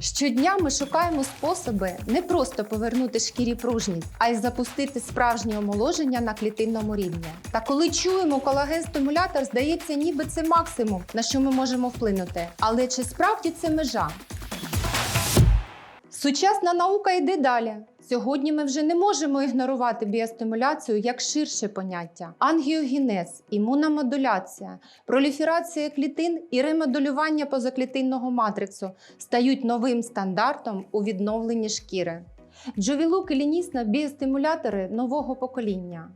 Щодня ми шукаємо способи не просто повернути шкірі пружність, а й запустити справжнє омоложення на клітинному рівні. Та коли чуємо колаген-стимулятор, здається, ніби це максимум, на що ми можемо вплинути. Але чи справді це межа? Сучасна наука йде далі. Сьогодні ми вже не можемо ігнорувати біостимуляцію як ширше поняття: ангіогенез, імуномодуляція, проліферація клітин і ремоделювання позаклітинного матриксу стають новим стандартом у відновленні шкіри. Джовілук і лінісна біостимулятори нового покоління.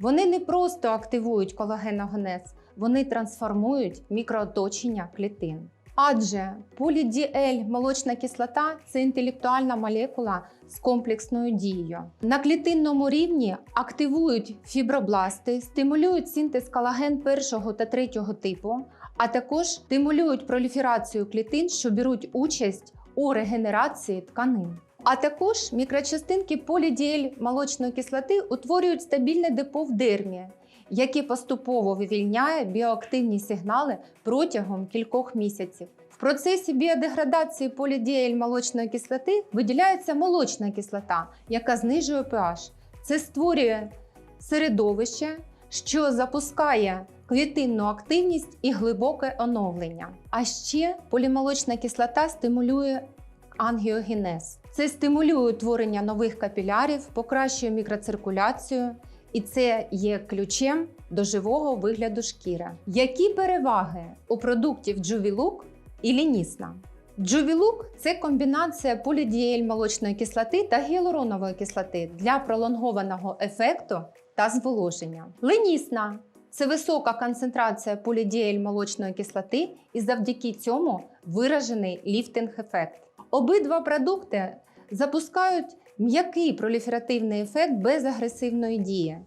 Вони не просто активують колагеногенез, вони трансформують мікрооточення клітин. Адже полідіель молочна кислота це інтелектуальна молекула з комплексною дією. На клітинному рівні активують фібробласти, стимулюють синтез колаген першого та третього типу, а також стимулюють проліферацію клітин, що беруть участь у регенерації тканин. А також мікрочастинки полідіель молочної кислоти утворюють стабільне депо в дермі, яке поступово вивільняє біоактивні сигнали протягом кількох місяців. В процесі біодеградації полідіель молочної кислоти виділяється молочна кислота, яка знижує pH. Це створює середовище, що запускає клітинну активність і глибоке оновлення. А ще полімолочна кислота стимулює ангіогенез. Це стимулює утворення нових капілярів, покращує мікроциркуляцію, і це є ключем до живого вигляду шкіри. Які переваги у продуктів Джувілук і Лінісна? Джувілук це комбінація полідіель молочної кислоти та гіалуронової кислоти для пролонгованого ефекту та зволоження. Ленісна це висока концентрація полідіель молочної кислоти і завдяки цьому виражений ліфтинг-ефект. Обидва продукти запускають м'який проліферативний ефект без агресивної дії.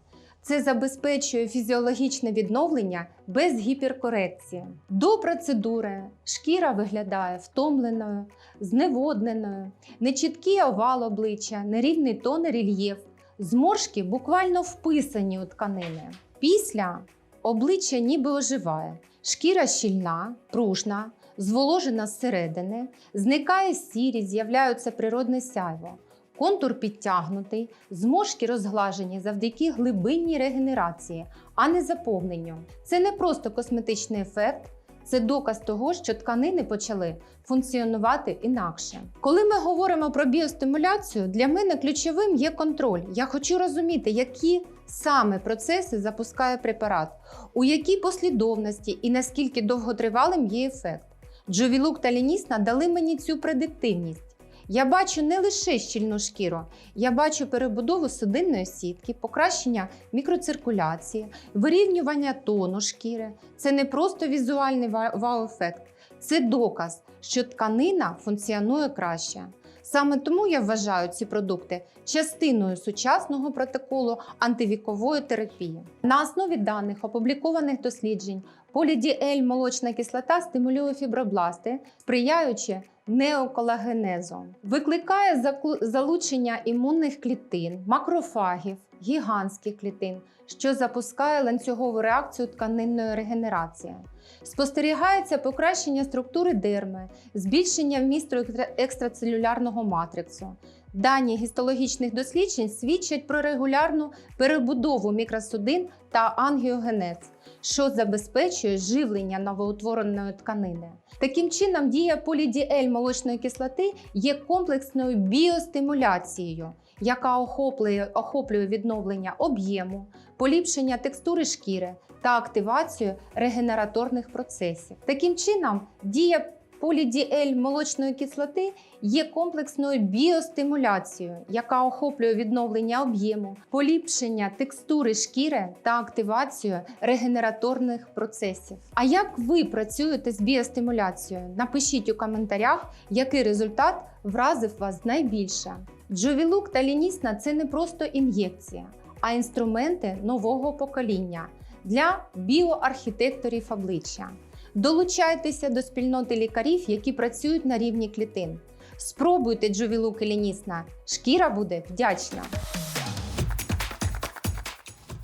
Це забезпечує фізіологічне відновлення без гіперкорекції. До процедури шкіра виглядає втомленою, зневодненою, нечіткий овал обличчя, нерівний тон рельєф, зморшки буквально вписані у тканини. Після обличчя ніби оживає, шкіра щільна, пружна, зволожена зсередини, зникає сірість, з'являється природне сяйво. Контур підтягнутий, зморшки розглажені завдяки глибинній регенерації, а не заповненню. Це не просто косметичний ефект, це доказ того, що тканини почали функціонувати інакше. Коли ми говоримо про біостимуляцію, для мене ключовим є контроль. Я хочу розуміти, які саме процеси запускає препарат, у якій послідовності і наскільки довготривалим є ефект. Джовілук та Лінісна дали мені цю предиктивність. Я бачу не лише щільну шкіру, я бачу перебудову судинної сітки, покращення мікроциркуляції, вирівнювання тону шкіри. Це не просто візуальний вау-ефект, це доказ, що тканина функціонує краще. Саме тому я вважаю ці продукти частиною сучасного протоколу антивікової терапії. На основі даних опублікованих досліджень полідіель молочна кислота стимулює фібробласти, сприяючи неоколагенезу, викликає залучення імунних клітин, макрофагів, гігантських клітин, що запускає ланцюгову реакцію тканинної регенерації. Спостерігається покращення структури дерми, збільшення вмісту екстрацелюлярного матриксу. Дані гістологічних досліджень свідчать про регулярну перебудову мікросудин та ангіогенез, що забезпечує живлення новоутвореної тканини. Таким чином, дія полідіель молочної кислоти є комплексною біостимуляцією, яка охоплює, охоплює відновлення об'єму, поліпшення текстури шкіри та активацію регенераторних процесів. Таким чином, дія полідіель молочної кислоти є комплексною біостимуляцією, яка охоплює відновлення об'єму, поліпшення текстури шкіри та активацію регенераторних процесів. А як ви працюєте з біостимуляцією? Напишіть у коментарях, який результат вразив вас найбільше. Джовілук та лінісна це не просто ін'єкція, а інструменти нового покоління для біоархітекторів обличчя. Долучайтеся до спільноти лікарів, які працюють на рівні клітин. Спробуйте джовілу келінісна. лінісна. Шкіра буде вдячна.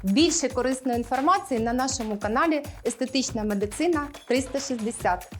Більше корисної інформації на нашому каналі Естетична медицина 360.